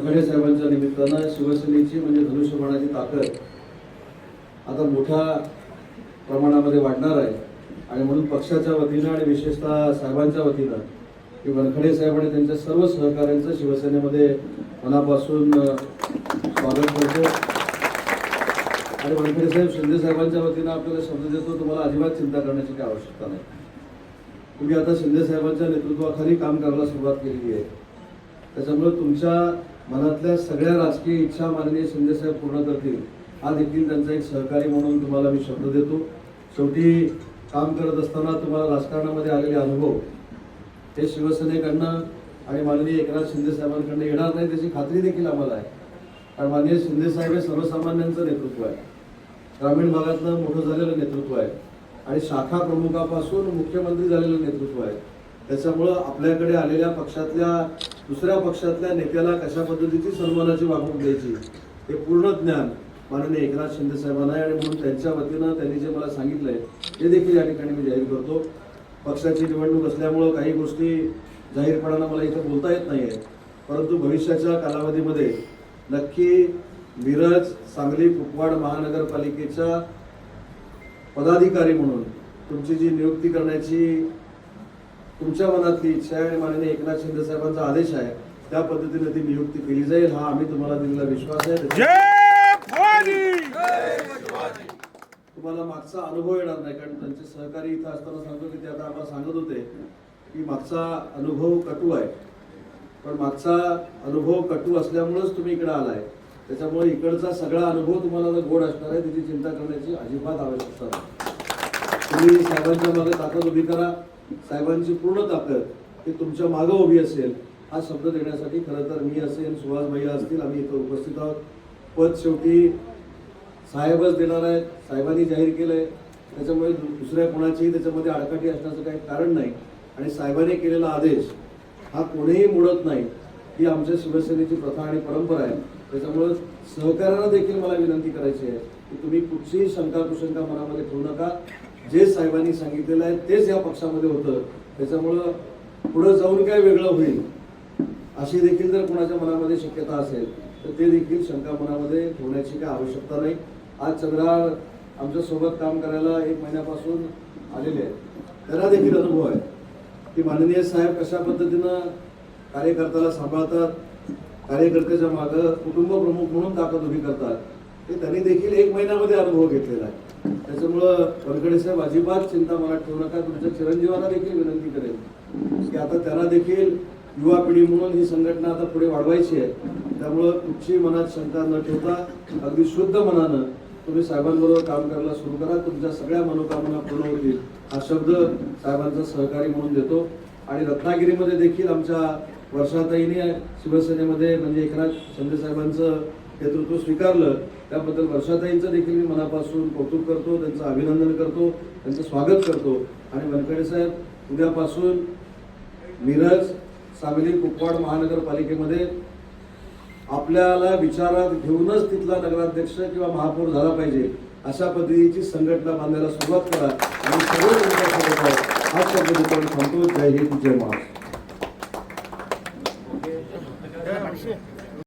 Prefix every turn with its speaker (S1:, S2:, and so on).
S1: वनखडे साहेबांच्या निमित्तानं शिवसेनेची म्हणजे धनुष्यबाणाची ताकद आता मोठ्या प्रमाणामध्ये वाढणार आहे. आणि म्हणून पक्षाच्या वतीनं आणि विशेषतः साहेबांच्या वतीनं की वनखडे साहेब आणि त्यांच्या सर्व सहकाऱ्यांचं शिवसेनेमध्ये मनापासून स्वागत करतो. आणि वनखडे साहेब शिंदे साहेबांच्या वतीनं आपल्याला शब्द देतो तुम्हाला अजिबात चिंता करण्याची काही आवश्यकता नाही. तुम्ही आता शिंदे साहेबांच्या नेतृत्वाखाली काम करायला सुरुवात केलेली आहे. त्याच्यामुळे तुमच्या मनातल्या सगळ्या राजकीय इच्छा माननीय शिंदे साहेब पूर्ण करतील हा देखील त्यांचा एक सहकारी म्हणून तुम्हाला मी शब्द देतो. शेवटी काम करत असताना तुम्हाला राजकारणामध्ये आलेले अनुभव हे शिवसेनेकडनं आणि माननीय एकनाथ शिंदे साहेबांकडनं येणार नाही त्याची खात्री देखील आम्हाला आहे. कारण माननीय शिंदे साहेब हे सर्वसामान्यांचं नेतृत्व आहे. ग्रामीण भागातलं मोठं झालेलं नेतृत्व आहे. आणि शाखा प्रमुखापासून मुख्यमंत्री झालेलं नेतृत्व आहे. त्याच्यामुळं आपल्याकडे आलेल्या पक्षातल्या दुसऱ्या पक्षातल्या नेत्याला कशा पद्धतीची सन्मानाची वागणूक द्यायची हे पूर्ण ज्ञान माननीय एकनाथ शिंदे साहेबांना आहे आणि म्हणून त्यांच्या वतीनं त्यांनी जे मला सांगितलंय ते देखील या ठिकाणी मी जाहीर करतो. पक्षाची निवडणूक असल्यामुळं काही गोष्टी जाहीरपणानं मला इथं बोलता येत नाहीये. परंतु भविष्याच्या कालावधीमध्ये नक्की मिरज सांगली कुपवाड महानगरपालिकेच्या पदाधिकारी म्हणून तुमची जी नियुक्ती करण्याची तुमच्या मनातली इच्छा आहे आणि माननीय एकनाथ शिंदे साहेबांचा आदेश आहे त्या पद्धतीने ती नियुक्ती केली जाईल हा आम्ही तुम्हाला दिलेला विश्वास आहे. तुम्हाला मागचा अनुभव येणार नाही कारण त्यांचे सहकारी इथं असताना सांगतो की ते आता आम्हाला सांगत होते की मागचा अनुभव कटू आहे. पण मागचा अनुभव कटू असल्यामुळेच तुम्ही इकडे आलाय. त्याच्यामुळे इकडचा सगळा अनुभव तुम्हाला जर गोड असणार आहे त्याची चिंता करण्याची अजिबात आवश्यकता नाही. तुम्ही साहेबांच्या मागे ताकद उभी करा. साहेबांची पूर्ण ताकद ही तुमच्या मागं उभी असेल हा शब्द देण्यासाठी खरं तर मी असेल सुहास भैया असतील आम्ही इथं उपस्थित आहोत. पद शेवटी साहेबच देणार आहेत साहेबांनी जाहीर केलं आहे त्याच्यामुळे दुसऱ्या कोणाचीही त्याच्यामध्ये आडकाठी असण्याचं काही कारण नाही. आणि साहेबांनी केलेला आदेश हा कोणीही मोडत नाही. ही आमच्या शिवसेनेची प्रथा आणि परंपरा आहे. त्याच्यामुळे सहकार्याला देखील मला विनंती करायची आहे की तुम्ही कुठचीही शंका कुशंका मनामध्ये ठेवू नका. जे साहेबांनी सांगितलेलं आहे तेच या पक्षामध्ये होतं. त्याच्यामुळं पुढं जाऊन काय वेगळं होईल अशी देखील जर कोणाच्या मनामध्ये शक्यता असेल तर ते देखील शंका मनामध्ये ठेवण्याची काही आवश्यकता नाही. आज चंद्रार आमच्यासोबत काम करायला एक महिन्यापासून आलेले आहेत. त्यांना देखील अनुभव आहे. की माननीय साहेब कशा पद्धतीनं कार्यकर्त्याला सांभाळतात कार्यकर्त्याच्या मागं कुटुंब प्रमुख म्हणून ताकद उभी करतात ते त्यांनी देखील एक महिन्यामध्ये अनुभव घेतलेला आहे. त्याच्यामुळं वनकडे साहेब अजिबात चिंता मनात ठेवू नका. तुमच्या चिरंजीवांना देखील विनंती करेल की आता त्यांना देखील युवा पिढी म्हणून ही संघटना आता पुढे वाढवायची आहे. त्यामुळं कुठची मनात शंका न ठेवता अगदी शुद्ध मनानं तुम्ही साहेबांबरोबर काम करायला सुरू करा. तुमच्या सगळ्या मनोकामना पूर्ण होतील. हा शब्द साहेबांचा सहकारी म्हणून देतो. आणि रत्नागिरीमध्ये देखील आमच्या वर्षाताईने शिवसेनेमध्ये म्हणजे एकनाथ शिंदे साहेबांचं नेतृत्व स्वीकारलं त्याबद्दल वर्षाताईंचं देखील मी मनापासून कौतुक करतो त्यांचं अभिनंदन करतो त्यांचं स्वागत करतो. आणि वनखेडे साहेब उद्यापासून मिरज सांगली कुपवाड महानगरपालिकेमध्ये आपल्याला विचारात घेऊनच तिथला नगराध्यक्ष किंवा महापौर झाला पाहिजे अशा पद्धतीची संघटना बांधायला सुरुवात करा. आणि सर्व तुमच्यासोबत आहेत. शब्द थांबतो. जय हिंद जय महाराष्ट्र.